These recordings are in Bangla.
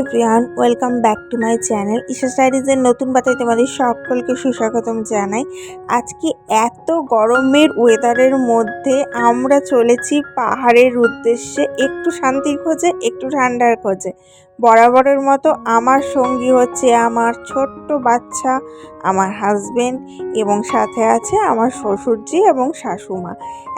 Everyone welcome back to my channel Isha স্টাডিজের নতুন বাতায় তোমাদের সকলকে সুস্বাগতম জানাই। আজকে এত গরমের ওয়েদারের মধ্যে আমরা চলেছি পাহাড়ের উদ্দেশ্যে। একটু শান্তির খোঁজে, একটু ঠান্ডার খোঁজে। বরাবরের মতো আমার সঙ্গী হচ্ছে আমার ছোট্ট বাচ্চা, আমার হাজবেন্ড এবং সাথে আছে আমার শ্বশুরজি এবং শাশুমা।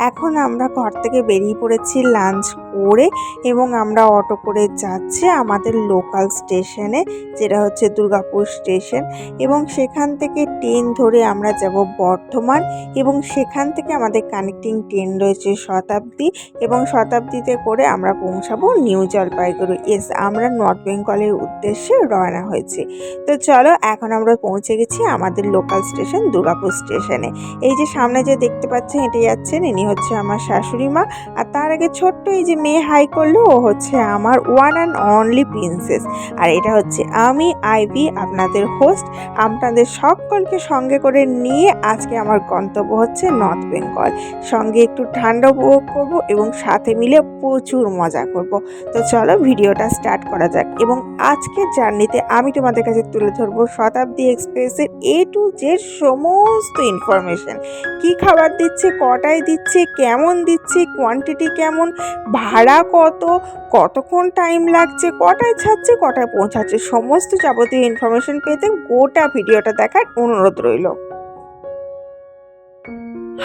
এখন আমরা ঘর থেকে বেরিয়ে পড়েছি লাঞ্চ করে এবং আমরা অটো করে যাচ্ছি আমাদের লোকাল স্টেশনে যেটা হচ্ছে দুর্গাপুর স্টেশন এবং সেখান থেকে ট্রেন ধরে আমরা যাব বর্ধমান এবং সেখান থেকে আমাদের কানেক্টিং ট্রেন রয়েছে শতাব্দী এবং শতাব্দীতে করে আমরা পৌঁছাবো নিউ জলপাইগুড়ি। এস আমরা নর্থ বেঙ্গলের উদ্দেশ্যে রওনা হয়েছি। তো চলো, এখন আমরা পৌঁছে গেছি আমাদের লোকাল স্টেশন দুর্গাপুর স্টেশনে এই যে সামনে যে দেখতে পাচ্ছেন হেঁটে যাচ্ছেন, ইনি হচ্ছে আমার শাশুড়ি মা। আর তার আগে ছোট্ট এই যে মেয়ে হাই করল, ও হচ্ছে আমার ওয়ান অ্যান্ড অনলি প্রিন্সেস আর এটা হচ্ছে আমি আইভি আপনাদের হোস্ট আপনাদের সকলকে সঙ্গে করে নিয়ে আজকে আমার গন্তব্য হচ্ছে নর্থ বেঙ্গল। সঙ্গে একটু ঠান্ডা উপভোগ করব এবং সাথে মিলে প্রচুর মজা করব। তো চলো, ভিডিওটা স্টার্ট করা যাক। এবং আজকের জার্নিতে আমি তোমাদের কাছে তুলে ধরবো শতাব্দী এক্সপ্রেসের এ টু জেড সমস্ত ইনফরমেশন কি খাবার দিচ্ছে, কটায় দিচ্ছে, কেমন দিচ্ছে কোয়ান্টিটি কেমন, ভাড়া কত, কতক্ষণ টাইম লাগছে, কটায় ছাড়ছে, কটায় পৌঁছাচ্ছে, সমস্ত যাবতীয় ইনফরমেশন পেতে গোটা ভিডিওটা দেখার অনুরোধ রইল।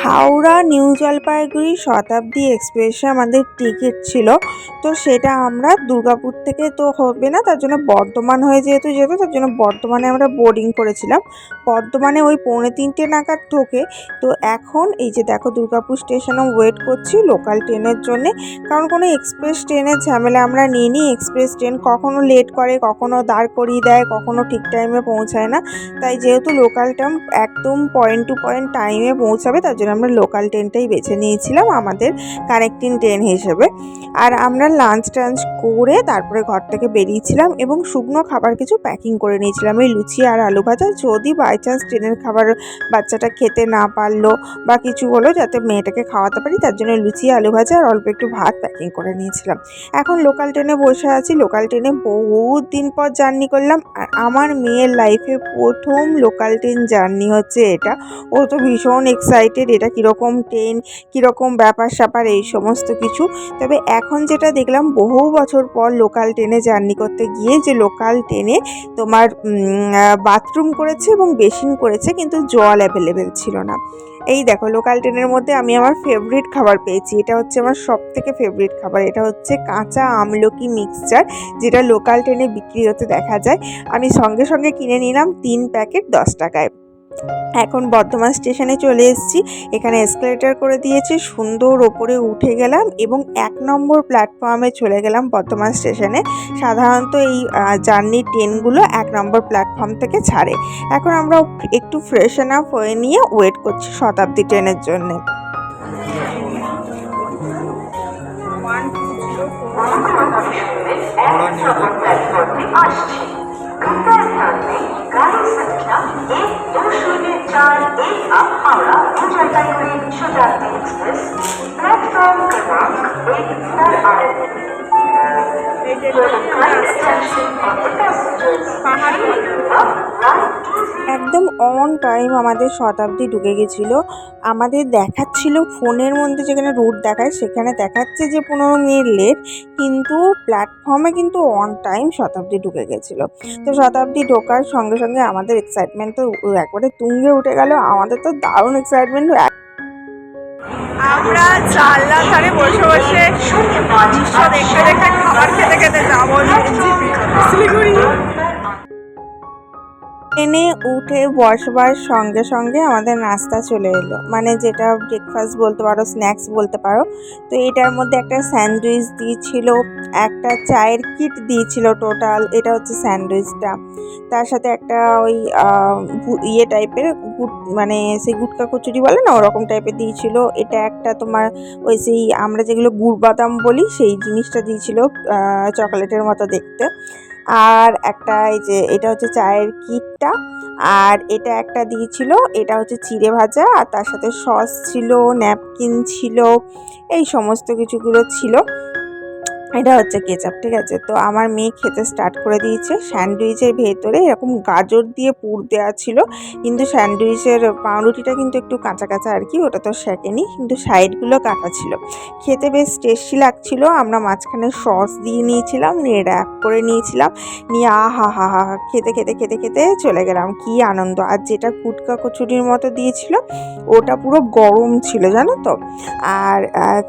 হাওড়া, নিউ জলপাইগুড়ি শতাব্দী এক্সপ্রেসে আমাদের টিকিট ছিল। তো সেটা আমরা দুর্গাপুর থেকে তো হবে না, তার জন্য বর্ধমান হয়ে যেহেতু যেত, তার জন্য বর্ধমানে আমরা বোর্ডিং করেছিলাম। বর্ধমানে ওই পৌনে তিনটে নাগাদ ঢোকে। তো এখন এই যে দেখো দুর্গাপুর স্টেশনে ওয়েট করছি লোকাল ট্রেনের জন্যে। কারণ কোনো এক্সপ্রেস ট্রেনের ঝামেলা আমরা নিই নি এক্সপ্রেস ট্রেন কখনো লেট করে, কখনো দাঁড় করিয়ে দেয়, কখনো ঠিক টাইমে পৌঁছায় না। তাই যেহেতু লোকাল ট্রাম একদম পয়েন্ট টু পয়েন্ট টাইমে পৌঁছাবে, তার জন্য আমরা লোকাল ট্রেনটাই বেছে নিয়েছিলাম আমাদের কানেক্টিং ট্রেন হিসেবে। আর আমরা লাঞ্চ টাঞ্চ করে তারপরে ঘর থেকে বেরিয়েছিলাম এবং শুকনো খাবার কিছু প্যাকিং করে নিয়েছিলাম। এই লুচি আর আলু ভাজা। যদি বাই চান্স ট্রেনের খাবার বাচ্চাটা খেতে না পারল বা কিছু হলো যাতে মেয়েটাকে খাওয়াতে পারি, তার জন্য লুচি, আলু ভাজা আর অল্প একটু ভাত প্যাকিং করে নিয়েছিলাম। এখন লোকাল ট্রেনে বসে আছি। লোকাল ট্রেনে বহুত দিন পর জার্নি করলাম। আর আমার মেয়ের লাইফে প্রথম লোকাল ট্রেন জার্নি হচ্ছে এটা। ও তো ভীষণ এক্সাইটেড এটা কীরকম ট্রেন, কীরকম ব্যাপার স্যাপার এই সমস্ত কিছু। তবে এখন যেটা দেখলাম, বহু বছর পর লোকাল ট্রেনে জার্নি করতে গিয়ে যে লোকাল ট্রেনে তোমার বাথরুম করেছে এবং বেসিন করেছে, কিন্তু জল অ্যাভেলেবেল ছিল না। এই দেখো লোকাল ট্রেনের মধ্যে আমি আমার ফেভারিট খাবার পেয়েছি। এটা হচ্ছে আমার সব থেকে ফেভারিট খাবার। এটা হচ্ছে কাঁচা আমলকি মিক্সচার যেটা লোকাল ট্রেনে বিক্রি হতে দেখা যায়। আমি সঙ্গে সঙ্গে কিনে নিলাম তিন প্যাকেট দশ টাকায়। এখন বর্ধমান স্টেশনে চলে এসেছি। এখানে এসকেলেটার করে দিয়েছে, সুন্দর ওপরে উঠে গেলাম এবং এক নম্বর প্ল্যাটফর্মে চলে গেলাম বর্ধমান স্টেশনে। সাধারণত এই জার্নির ট্রেনগুলো এক নম্বর প্ল্যাটফর্ম থেকে ছাড়ে। এখন আমরা একটু ফ্রেশন আপ হয়ে নিয়ে ওয়েট করছি শতাব্দী ট্রেনের জন্যে। गाड़ी संख्या एक दो शून्य चार एक आप हावड़ा न्यू जलपाईगुड़ी शताब्दी एक्सप्रेस प्लेटफॉर्म क्रमांक एक पर आ रही है Kind attention of the passengers. Up, right, একদম অন টাইম আমাদের শতাব্দী ঢুকে গেছিল। আমাদের দেখাচ্ছিল ফোনের মধ্যে যেখানে রুট দেখায় সেখানে দেখাচ্ছে যে পনেরো মিনিট লেট কিন্তু প্ল্যাটফর্মে কিন্তু অন টাইম শতাব্দী ঢুকে গেছিল। তো শতাব্দী ঢোকার সঙ্গে সঙ্গে আমাদের এক্সাইটমেন্ট তো একবারে তুঙ্গে উঠে গেল। আমাদের তো দারুণ এক্সাইটমেন্ট আমরা জানলা ধারে বসে বসে দৃশ্য দেখতে দেখতে খাবার খেতে খেতে যাব। শিলিগুড়ি ট্রেনে উঠে বসবার সঙ্গে সঙ্গে আমাদের নাস্তা চলে এলো। মানে যেটা ব্রেকফাস্ট বলতে পারো স্ন্যাক্স বলতে পারো। তো এটার মধ্যে একটা স্যান্ডউইচ দিয়েছিল, একটা চায়ের কিট দিয়েছিল টোটাল এটা হচ্ছে স্যান্ডউইচটা তার সাথে একটা ওই ইয়ে টাইপের গুট মানে সেই গুটকা কচুরি বলে না, ওরকম টাইপের দিয়েছিল। এটা একটা তোমার ওই সেই আমরা যেগুলো গুড় বাদাম বলি, সেই জিনিসটা দিয়েছিল চকলেটের মতো দেখতে। আর একটা এই যে, এটা হচ্ছে চায়ের কিটটা। আর এটা একটা দিয়েছিল, এটা হচ্ছে চিড়ে ভাজা, আর তার সাথে সস ছিল, ন্যাপকিন ছিল, এই সমস্ত কিছুগুলো ছিল। এটা হচ্ছে কেচাপ ঠিক আছে? তো আমার মেয়ে খেতে স্টার্ট করে দিয়েছে। স্যান্ডউইচের ভেতরে এরকম গাজর দিয়ে পুর দেওয়া ছিল, কিন্তু স্যান্ডউইচের পাউরুটিটা কিন্তু একটু কাঁচা কাঁচা আর কি, ওটা তো সেকেনি, কিন্তু সাইডগুলো কাটা ছিল। খেতে বেশ টেস্টি লাগছিল, আমরা মাঝখানে সস দিয়ে নিয়েছিলাম, নিয়ে র্যাপ করে নিয়েছিলাম, নিয়ে আহা হা হা হা, খেতে খেতে খেতে খেতে চলে গেলাম। কি আনন্দ! আর যেটা কুটকা কচুরির মতো দিয়েছিল, ওটা পুরো গরম ছিল, জানো তো? আর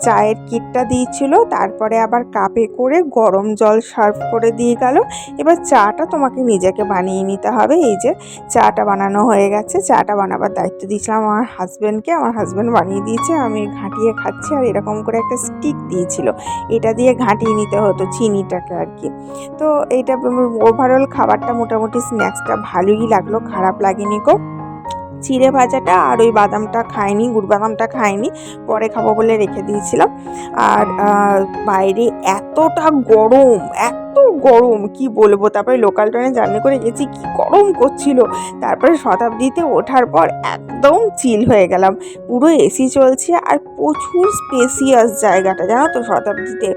চায়ের কিটটা দিয়েছিল, তারপরে আবার কাপে করে গরম জল সার্ভ করে দিয়ে গেল। এবার চাটা তোমাকে নিজেকে বানিয়ে নিতে হবে। এই যে চাটা বানানো হয়ে গেছে। চাটা বানাবার দায়িত্ব দিয়েছিলাম আমার হাজব্যান্ডকে আমার হাজব্যান্ড বানিয়ে দিয়েছে। আমি ঘাঁটিয়ে খাচ্ছি আর এরকম করে একটা স্টিক দিয়েছিল। এটা দিয়ে ঘাঁটিয়ে নিতে হতো চিনিটাকে আর কি। তো এইটা ওভারঅল খাবারটা মোটামুটি স্ন্যাক্সটা ভালোই লাগল। খারাপ লাগেনি কো চিড়ে ভাজাটা আর ওই বাদামটা খাইনি, গুড় বাদামটা খাইনি, পরে খাব বলে রেখে দিয়েছিলাম। আর বাইরে এতটা গরম, এত গরম, কি বলব? তারপরে লোকাল ট্রেনে জার্নি করে গেছি, কি গরম করছিল। তারপরে শতাব্দীতে ওঠার পর একদম চিল হয়ে গেলাম। পুরো এসি চলছে আর প্রচুর স্পেসিয়াস জায়গাটা, জানো তো শতাব্দীতে।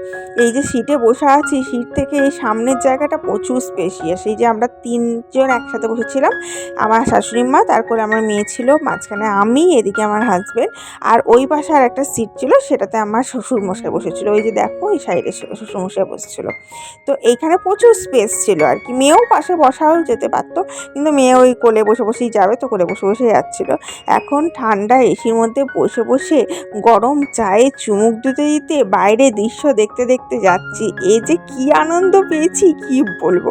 এই যে সিটে বসে আছি সিট থেকে এই সামনের জায়গাটা প্রচুর স্পেসিয়াস এই যে আমরা তিনজন একসাথে বসেছিলাম, আমার শাশুড়ি মা, তারপরে আমার মেয়ে ছিল, মাঝখানে আমি, এদিকে আমার হাজবেন্ড আর ওই পাশে আর একটা সিট ছিল, সেটাতে আমার শ্বশুর মশাই বসেছিল। ওই যে দেখো ওই সাইডে শ্বশুর মশাই বসেছিল। তো এইখানে প্রচুর স্পেস ছিল আর কি। মেয়েও পাশে বসাও যেতে পারতো, কিন্তু মেয়ে ওই কোলে বসে বসেই যাবে তো কোলে বসে বসে যাচ্ছিল। এখন ঠান্ডা এসির মধ্যে বসে বসে গরম চায়ে চুমুক দিতে দিতে বাইরে দৃশ্য দেখতে দেখতে যাচ্ছি। এ যে কি আনন্দ পেয়েছি, কি বলব?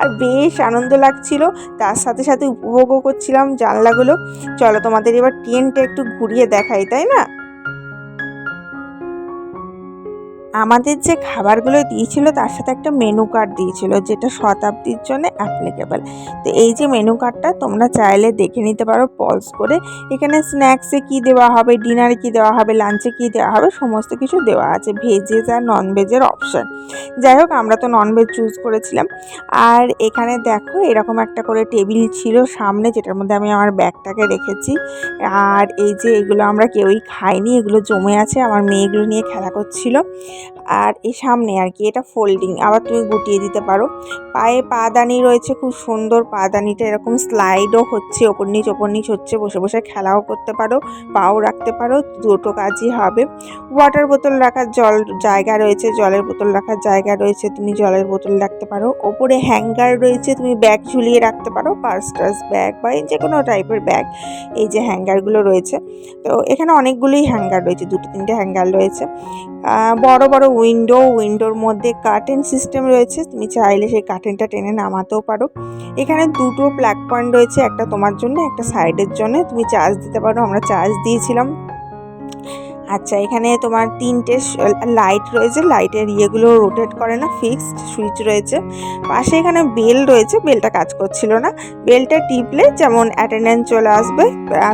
আর বেশ আনন্দ লাগছিল। তার সাথে সাথে উপভোগও করছিলাম জানলাগুলো। চলো তোমাদের এবার ট্রেনটা একটু ঘুরিয়ে দেখাই, তাই না? আমাদের যে খাবারগুলো দিয়েছিল, তার সাথে একটা মেনু কার্ড দিয়েছিল, যেটা শতাব্দীর জন্য অ্যাপ্লিকেবল তো এই যে মেনু কার্ডটা তোমরা চাইলে দেখে নিতে পারো পলস করে। এখানে স্ন্যাক্সে কি দেওয়া হবে ডিনারে কি দেওয়া হবে লাঞ্চে কি দেওয়া হবে, সমস্ত কিছু দেওয়া আছে। ভেজেস আর নন ভেজের অপশান যাই হোক, আমরা তো নন ভেজ চুজ করেছিলাম। আর এখানে দেখো, এরকম একটা করে টেবিল ছিল সামনে, যেটার মধ্যে আমি আমার ব্যাগটাকে রেখেছি। আর এই যে এগুলো আমরা কেউই খাইনি, এগুলো জমে আছে। আমার মেয়েগুলো নিয়ে খেলা করছিল। আর এই সামনে আর কি, এটা ফোল্ডিং আবার তুমি গুটিয়ে দিতে পারো। পায়ে পাদানি রয়েছে, খুব সুন্দর পাদানিটা, এরকম স্লাইডও হচ্ছে, ওপর নিচ ওপর নিচ হচ্ছে, বসে বসে খেলাও করতে পারো, পাও রাখতে পারো, দুটো কাজই হবে। ওয়াটার বোতল রাখার জল জায়গা রয়েছে, জলের বোতল রাখার জায়গা রয়েছে, তুমি জলের বোতল রাখতে পারো। ওপরে হ্যাঙ্গার রয়েছে, তুমি ব্যাগ ঝুলিয়ে রাখতে পারো পার্স টার্স ব্যাগ বা যে কোনো টাইপের ব্যাগ এই যে হ্যাঙ্গারগুলো রয়েছে। তো এখানে অনেকগুলোই হ্যাঙ্গার রয়েছে, দুটো তিনটে হ্যাঙ্গার রয়েছে। বড় বড় উইন্ডো উইন্ডোর মধ্যে কার্টেন সিস্টেম রয়েছে। তুমি চাইলে সেই কার্টেনটা টেনে নামাতেও পারো। এখানে দুটো প্ল্যাক পয়েন্ট রয়েছে, একটা তোমার জন্য, একটা সাইডের জন্য। তুমি চার্জ দিতে পারো, আমরা চার্জ দিয়েছিলাম। আচ্ছা এখানে তোমার তিনটে লাইট রয়েছে। লাইটের ইয়েগুলো রোটেট করে না ফিক্সড সুইচ রয়েছে। পাশে এখানে বেল রয়েছে বেলটা কাজ করছিল না। বেলটা টিপলে যেমন অ্যাটেন্ডেন্স চলে আসবে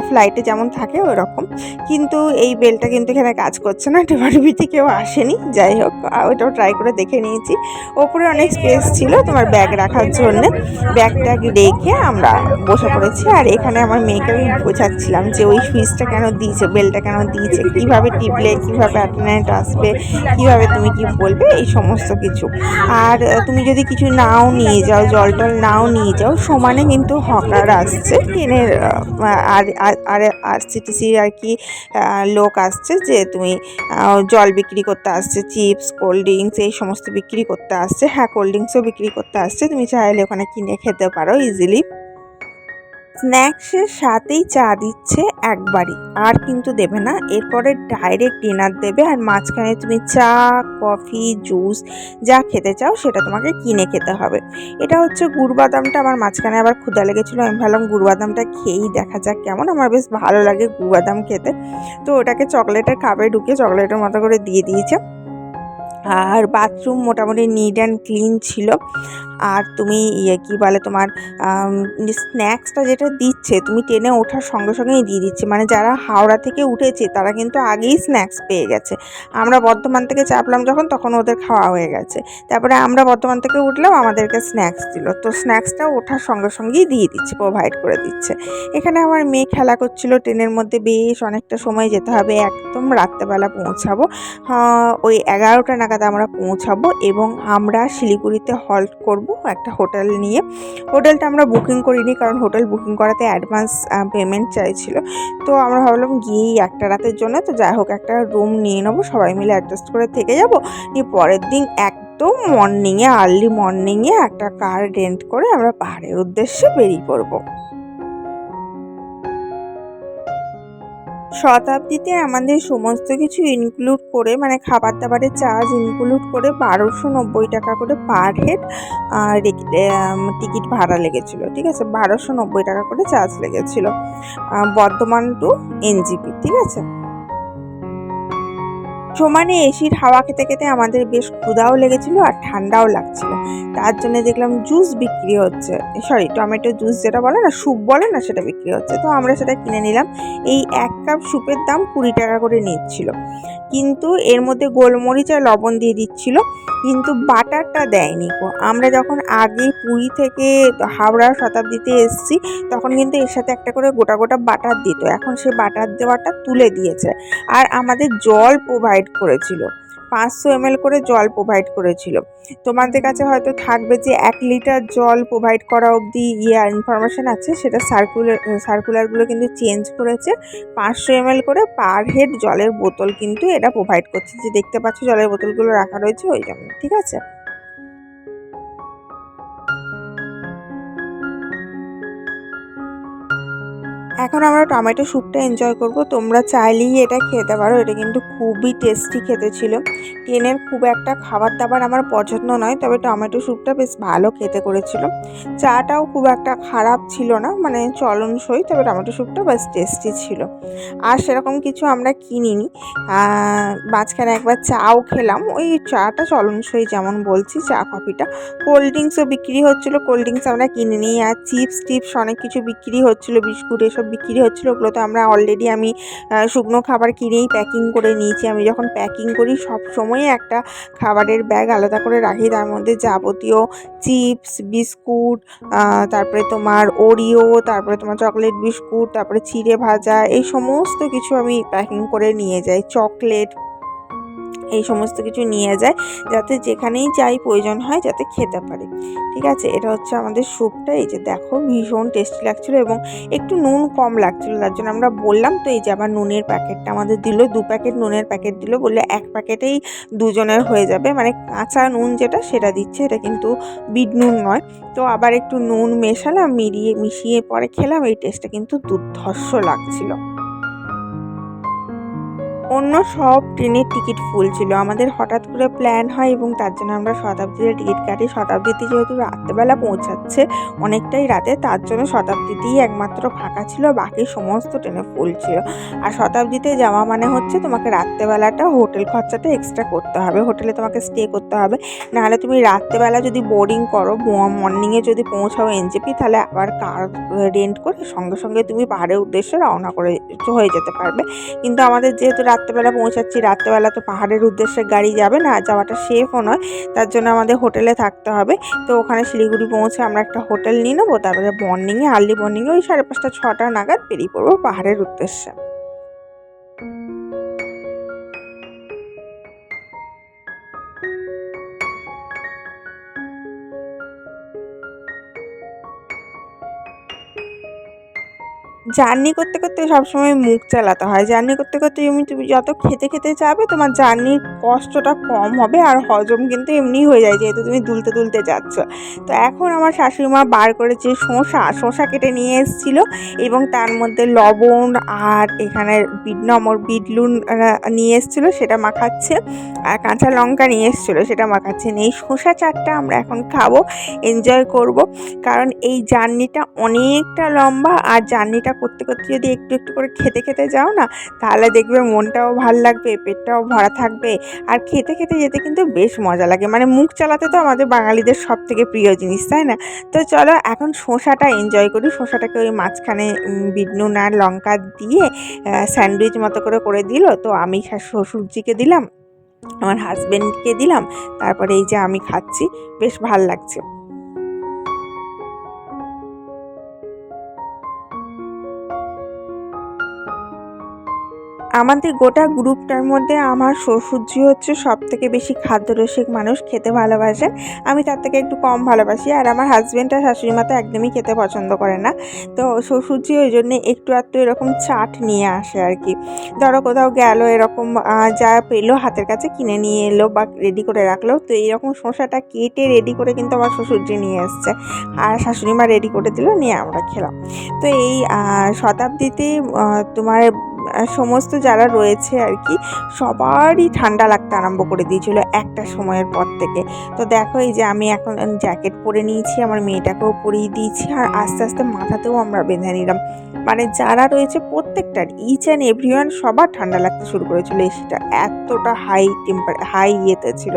ফ্লাইটে যেমন থাকে ওই রকম কিন্তু এই বেলটা কিন্তু এখানে কাজ করছে না টেপাটিপিতে কেউ আসেনি। যাই হোক ওটাও ট্রাই করে দেখে নিয়েছি। ওপরে অনেক স্পেস ছিল, তোমার ব্যাগ রাখার জন্য। ব্যাগ ট্যাগ রেখে আমরা বসে পড়েছি। আর এখানে আমার মেয়েকে আমি বোঝাচ্ছিলাম যে ওই সুইচটা কেন দিয়েছে বেলটা কেন দিয়েছে, কীভাবে টিপলে কীভাবে অ্যাটেন্ডেন্ট আসবে, কীভাবে তুমি কি বলবে, এই সমস্ত কিছু। আর তুমি যদি কিছু নাও নিয়ে যাও, জল টল নাও নিয়ে যাও, সমানে কিন্তু হকার আসছে। ট্রেনের আর, আর- আর আর সিটিসি আর কি লোক আসছে যে তুমি জল বিক্রি করতে আসছে, চিপস, কোল্ড ড্রিঙ্কস, এই সমস্ত বিক্রি করতে আসছে। হ্যাঁ কোল্ড ড্রিঙ্কসও বিক্রি করতে আসছে। তুমি চাইলে ওখানে কিনে খেতে পারো ইজিলি স্ন্যাক্সের সাথেই চা দিচ্ছে একবারই, আর কিন্তু দেবে না। এরপরে ডাইরেক্ট ডিনার দেবে আর মাঝখানে তুমি চা, কফি, জুস যা খেতে চাও সেটা তোমাকে কিনে খেতে হবে। এটা হচ্ছে গুড় বাদামটা আমার মাঝখানে আবার ক্ষুদা লেগেছিলো, আমি ভাবলাম গুড় বাদামটা খেয়েই দেখা যাক কেমন। আমার বেশ ভালো লাগে গুড় বাদাম খেতে। তো ওটাকে চকলেটের কাপে ঢুকে চকলেটের মতো করে দিয়ে দিয়েছে। আর বাথরুম মোটামুটি নিট অ্যান্ড ক্লিন ছিল। আর তুমি ইয়ে কী বলে তোমার স্ন্যাক্সটা যেটা দিচ্ছে, তুমি ট্রেনে ওঠার সঙ্গে সঙ্গেই দিয়ে দিচ্ছে। মানে যারা হাওড়া থেকে উঠেছে, তারা কিন্তু আগেই স্ন্যাক্স পেয়ে গেছে। আমরা বর্ধমান থেকে চাপলাম যখন, তখন ওদের খাওয়া হয়ে গেছে। তারপরে আমরা বর্ধমান থেকে উঠলাম, আমাদেরকে স্ন্যাক্স দিল। তো স্ন্যাক্সটা ওঠার সঙ্গে সঙ্গেই দিয়ে দিচ্ছে প্রোভাইড করে দিচ্ছে। এখানে আমার মেয়ে খেলা করছিল, ট্রেনের মধ্যে বেশ অনেকটা সময় যেতে হবে। একদম রাত্রেবেলা পৌঁছাবো। ওই এগারোটা নাগাদ নাগাদ আমরা পৌঁছাবো এবং আমরা শিলিগুড়িতে হল্ট করব একটা হোটেল নিয়ে। হোটেলটা আমরা বুকিং করিনি কারণ হোটেল বুকিং করাতে অ্যাডভান্স পেমেন্ট চাইছিল। তো আমরা ভাবলাম গিয়েই একটা রাতের জন্য। তো যাই হোক, একটা রুম নিয়ে নেব, সবাই মিলে অ্যাডজাস্ট করে থেকে যাব। নিয়ে পরের দিন একদম মর্নিংয়ে আর্লি মর্নিংয়ে একটা কার রেন্ট করে আমরা পাহাড়ের উদ্দেশ্যে বেরিয়ে পড়ব। শতাব্দীতে আমাদের সমস্ত কিছু ইনক্লুড করে মানে খাবার দাবারের চার্জ ইনক্লুড করে বারোশো নব্বই টাকা করে পার হেড টিকিট ভাড়া লেগেছিল, ঠিক আছে? বারোশো নব্বই টাকা করে চার্জ লেগেছিল বর্ধমান টু এনজিপি ঠিক আছে? সমানে এসির হাওয়া খেতে খেতে আমাদের বেশ ক্ষুদাও লেগেছিল আর ঠান্ডাও লাগছিল। তার জন্য দেখলাম জুস বিক্রি হচ্ছে। সরি টমেটো জুস যেটা বলে না, স্যুপ বলে না, সেটা বিক্রি হচ্ছে। তো আমরা সেটা কিনে নিলাম। এই এক কাপ স্যুপের দাম কুড়ি টাকা করে নিচ্ছিল। কিন্তু এর মধ্যে গোলমরিচ আর লবণ দিয়ে দিচ্ছিল, কিন্তু বাটারটা দেয়নি গো। আমরা যখন আগে পুরী থেকে হাওড়া শতাব্দীতে এসেছি, তখন কিন্তু এর সাথে একটা করে গোটা গোটা বাটার দিত। এখন সে বাটার দেওয়াটা তুলে দিয়েছে। আর আমাদের জল প্রোভাইড করেছিল। পাঁচশো এম করে জল প্রোভাইড করেছিল। তোমাদের কাছে হয়তো থাকবে যে এক লিটার জল প্রোভাইড করা অবধি ইয়ার ইনফরমেশান আছে, সেটা সার্কুলার সার্কুলারগুলো কিন্তু চেঞ্জ করেছে। পাঁচশো এম করে পার হেড জলের বোতল কিন্তু এটা প্রোভাইড করছে। যে দেখতে পাচ্ছ জলের বোতলগুলো রাখা রয়েছে ওই জন্য, ঠিক আছে? এখন আমরা টমেটো স্যুপটা এনজয় করব। তোমরা চাইলেই এটা খেতে পারো। এটা কিন্তু খুবই টেস্টি খেতে ছিল। ট্রেনের খুব একটা খাবার দাবার আমার পছন্দ নয়, তবে টমেটো স্যুপটা বেশ ভালো খেতে করেছিল। চাটাও খুব একটা খারাপ ছিল না মানে চলনসই, তবে টমেটো স্যুপটা বেশ টেস্টি ছিল। আর সেরকম কিছু আমরা কিনিনি। মাঝখানে একবার চাও খেলাম। ওই চাটা চলনসই যেমন বলছি, চা, কফিটা। কোল্ড ড্রিঙ্কসও বিক্রি হচ্ছিল। কোল্ড ড্রিঙ্কস আমরা কিনিনি। আর চিপস টিপস অনেক কিছু বিক্রি হচ্ছিল, বিস্কুট এসব বিক্রি হচ্ছিল ওগুলো তো আমরা অলরেডি আমি শুকনো খাবার কিনেই প্যাকিং করে নিয়েছি। আমি যখন প্যাকিং করি, সব সময় একটা খাবারের ব্যাগ আলাদা করে রাখি। তার মধ্যে যাবতীয় চিপস বিস্কুট তারপরে তোমার ওরিও তারপরে তোমার চকলেট বিস্কুট তারপরে চিড়ে ভাজা, এই সমস্ত কিছু আমি প্যাকিং করে নিয়ে যাই। চকলেট এই সমস্ত কিছু নিয়ে যায় যাতে যেখানেই যাই প্রয়োজন হয় যাতে খেতে পারে। ঠিক আছে? এটা হচ্ছে আমাদের স্যুপটা। এই যে দেখো, ভীষণ টেস্টি লাগছিল এবং একটু নুন কম লাগছিল, তার জন্য আমরা বললাম, তো এই যে আবার নুনের প্যাকেটটা আমাদের দিল, দু প্যাকেট নুনের প্যাকেট দিল বললে এক প্যাকেটেই দুজনের হয়ে যাবে। মানে কাঁচা নুন যেটা, সেটা দিচ্ছে। এটা কিন্তু বিট নুন নয়। তো আবার একটু নুন মেশালাম মিলিয়ে মিশিয়ে পরে খেলাম। এই টেস্টটা কিন্তু দুর্ধর্ষ লাগছিল। অন্য সব ট্রেনের টিকিট ফুল ছিল। আমাদের হঠাৎ করে প্ল্যান হয় এবং তার জন্য আমরা শতাব্দীতে টিকিট কাটি। শতাব্দীতে যেহেতু রাত্রেবেলা পৌঁছাচ্ছে অনেকটাই রাতে, তার জন্য শতাব্দীতেই একমাত্র ফাঁকা ছিল। বাকি সমস্ত ট্রেনে ফুল ছিল। আর শতাব্দীতে যাওয়া মানে হচ্ছে তোমাকে রাত্রেবেলাটা হোটেল খরচাটা এক্সট্রা করতে হবে। হোটেলে তোমাকে স্টে করতে হবে। নাহলে তুমি রাত্রেবেলা যদি বোর্ডিং করো মর্নিংয়ে যদি পৌঁছাও এনজেপি তাহলে আবার কার রেন্ট করে সঙ্গে সঙ্গে তুমি পাহাড়ের উদ্দেশ্যে রওনা করে হয়ে যেতে পারবে। কিন্তু আমাদের যেহেতু রাত্রেবেলা পৌঁছাচ্ছি। রাত্রেবেলা তো পাহাড়ের উদ্দেশ্যে গাড়ি যাবে না, যাওয়াটা সেফও নয়। তার জন্য আমাদের হোটেলে থাকতে হবে। তো ওখানে শিলিগুড়ি পৌঁছে আমরা একটা হোটেল নিয়ে নেব। তারপরে মর্নিংয়ে আর্লি মর্নিংয়ে ওই সাড়ে পাঁচটা, ছটা নাগাদ বেরিয়ে পড়ব পাহাড়ের উদ্দেশ্যে। জার্নি করতে করতে সবসময় মুখ চালাতে হয়। জার্নি করতে করতে তুমি তুমি যত খেতে খেতে যাবে, তোমার জার্নির কষ্টটা কম হবে আর হজম কিন্তু এমনিই হয়ে যায় যেহেতু তুমি দুলতে দুলতে যাচ্ছ। তো এখন আমার শাশুড়ি মা বার করেছে শসা। শসা কেটে নিয়ে এসেছিল এবং তার মধ্যে লবণ আর এখানে বিট নমর বিট লুন নিয়ে এসেছিল, সেটা মাখাচ্ছে আর কাঁচা লঙ্কা নিয়ে এসেছিল, সেটা মাখাচ্ছেন এই শসা চাটটা আমরা এখন খাব এনজয় করব। কারণ এই জার্নিটা অনেকটা লম্বা আর জার্নিটা করতে করতে যদি একটু একটু করে খেতে খেতে যাও না তাহলে দেখবে মনটাও ভালো লাগবে পেটটাও ভরা থাকবে। আর খেতে খেতে যেতে কিন্তু বেশ মজা লাগে। মানে মুখ চালাতে তো আমাদের বাঙালিদের সব থেকে প্রিয় জিনিস তাই না? তো চলো এখন শসাটা এনজয় করি। শসাটাকে ওই মাঝখানে উম, বিট নুন আর লঙ্কা দিয়ে স্যান্ডউইচ মতো করে করে দিল। তো আমি শ্বশুরজিকে দিলাম আমার হাজবেন্ডকে দিলাম। তারপরে এই যে আমি খাচ্ছি বেশ ভালো লাগছে। আমাদের গোটা গ্রুপটার মধ্যে আমার শ্বশুরজি হচ্ছে সব থেকে বেশি খাদ্যরসিক মানুষ, খেতে ভালোবাসে। আমি তার থেকে একটু কম ভালোবাসি আর আমার হাজব্যান্ড আর শাশুড়ি মা তো একদমই খেতে পছন্দ করে না। তো শ্বশুরজি ওই জন্য একটু আধটু এরকম চাট নিয়ে আসে আর কি। ধরো কোথাও গেল, এরকম যা পেল হাতের কাছে কিনে নিয়ে এলো বা রেডি করে রাখল, তো এইরকম শসাটা কেটে রেডি করে কিন্তু আমার শ্বশুরজি নিয়ে এসছে। আর শাশুড়ি মা রেডি করে দিল, নিয়ে আমরা খেলাম। তো এই শতাব্দীতে তোমার সমস্ত যারা রয়েছে আর কি, সবারই ঠান্ডা লাগতে আরম্ভ করে দিয়েছিল একটা সময়ের পর থেকে। তো দেখো এই যে আমি এখন জ্যাকেট পরে নিয়েছি, আমার মেয়েটাকেও পরিয়ে দিয়েছি আর আস্তে আস্তে মাথাতেও আমরা বেঁধে নিলাম। মানে যারা রয়েছে প্রত্যেকটার ইচ অ্যান্ড এভরিওয়ান সবার ঠান্ডা লাগতে শুরু করেছিল। এসিটা এতটা হাই টেম্পার হাই ইয়েতে ছিল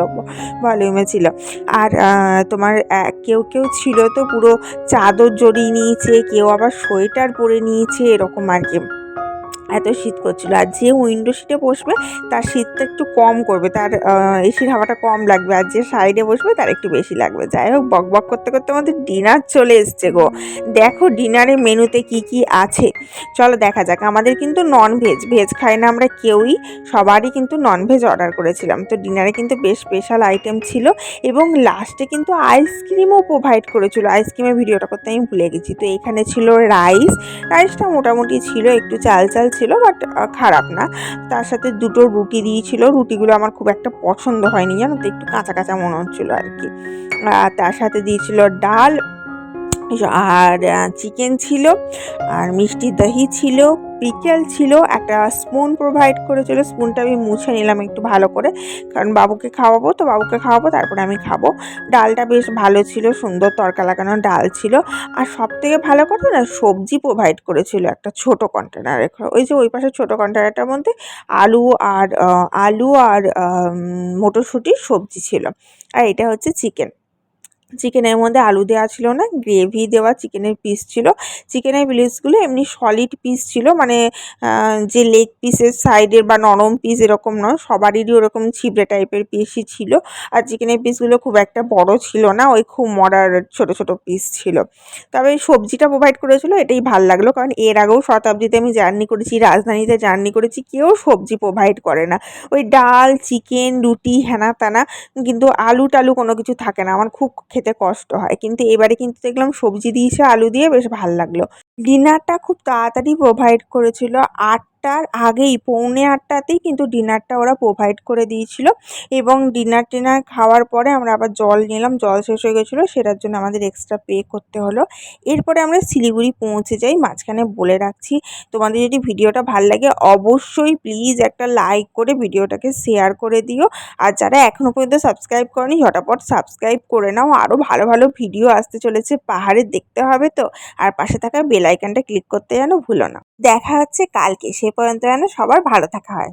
ভলিউমে ছিল। আর তোমার কেউ কেউ ছিল তো পুরো চাদর জড়িয়ে নিয়েছে, কেউ আবার সোয়েটার পরে নিয়েছে, এরকম আর কি। এত শীত করছিল। আর যে উইন্ডো সিটে বসবে, তার শীতটা একটু কম করবে। তার এসির হাওয়াটা কম লাগবে। আর যে সাইডে বসবে, তার একটু বেশি লাগবে। যাই হোক, বক বক করতে করতে আমাদের ডিনার চলে এসছে গো। দেখো ডিনারে মেনুতে কি কি আছে। চলো দেখা যাক। আমাদের কিন্তু নন ভেজ ভেজ খাই না আমরা কেউই। সবারই কিন্তু নন ভেজ অর্ডার করেছিলাম। তো ডিনারে কিন্তু বেশ স্পেশাল আইটেম ছিল। এবং লাস্টে কিন্তু আইসক্রিমও প্রোভাইড করেছিল। আইসক্রিমের ভিডিওটা করতে আমি ভুলে গেছি। তো এখানে ছিল রাইস রাইসটা মোটামুটি ছিল। একটু চাল চাল ছিল বাট খারাপ না। তার সাথে দুটো রুটি দিয়েছিল। রুটিগুলো আমার খুব একটা পছন্দ হয়নি, জানো তো? একটু কাঁচা কাঁচা মনে হচ্ছিল আর কি। তার সাথে দিয়েছিল ডাল আর চিকেন ছিল, আর মিষ্টি দহি ছিল পিকেল ছিল, একটা স্পুন প্রোভাইড করেছিল স্পুনটা আমি মুছে নিলাম একটু ভালো করে, কারণ বাবুকে খাওয়াবো, তো বাবুকে খাওয়াবো, তারপরে আমি খাব। ডালটা বেশ ভালো ছিল, সুন্দর তরকা লাগানো ডাল ছিল, আর সব থেকে ভালো কথা না, সবজি প্রোভাইড করেছিল একটা ছোট কন্টেনারে ওই যে ওই পাশে ছোট কন্টেনারটার মধ্যে আলু আর আলু আর মটরশুঁটির সবজি ছিল, আর এটা হচ্ছে চিকেন চিকেনের মধ্যে আলু দেওয়া ছিল না গ্রেভি দেওয়া চিকেনের পিস ছিল। চিকেনের পিসগুলো এমনি সলিড পিস ছিল মানে যে লেগ পিসের সাইডের বা নরম পিস এরকম নয়, সবারই ওরকম ছিবড়ে টাইপের পিসই ছিল। আর চিকেনের পিসগুলো খুব একটা বড় ছিল না, ওই খুব মরার ছোট ছোট পিস ছিল। তবে সবজিটা প্রোভাইড করেছিল, এটাই ভালো লাগল, কারণ এর আগেও শতাব্দীতে আমি জার্নি করেছি, রাজধানীতে জার্নি করেছি, কেউ সবজি প্রোভাইড করে না। ওই ডাল চিকেন রুটি হেনা তেনা কিন্তু আলু টালু কোনো কিছু থাকে না। আমার খুব খেতে কষ্ট হয়। কিন্তু এবারে কিন্তু দেখলাম সবজি দিয়েছে আলু দিয়ে বেশ ভালো লাগল। ডিনারটা খুব তাড়াতাড়ি প্রোভাইড করেছিল আটটার আগেই, পৌনে আটটাতেই কিন্তু ডিনারটা ওরা প্রোভাইড করে দিয়েছিল এবং ডিনার টিনার খাওয়ার পরে আমরা আবার জল নিলাম, জল শেষ হয়ে গেছিল, সেটার জন্য আমাদের এক্সট্রা পে করতে হলো। এরপরে আমরা শিলিগুড়ি পৌঁছে যাই, মাঝখানে বলে রাখছি, তোমাদের যদি ভিডিওটা ভালো লাগে অবশ্যই প্লিজ একটা লাইক করে ভিডিওটাকে শেয়ার করে দিও। আর যারা এখনও পর্যন্ত সাবস্ক্রাইব করনি, ঝটাপট সাবস্ক্রাইব করে নাও। আরও ভালো ভালো ভিডিও আসতে চলেছে, পাহাড়ে দেখতে হবে তো। আর পাশে থাকা বেল ক্লিক করতে যেন ভুলো না। দেখা হচ্ছে কালকে। সে পর্যন্ত যেন সবার ভালো থাকা হয়।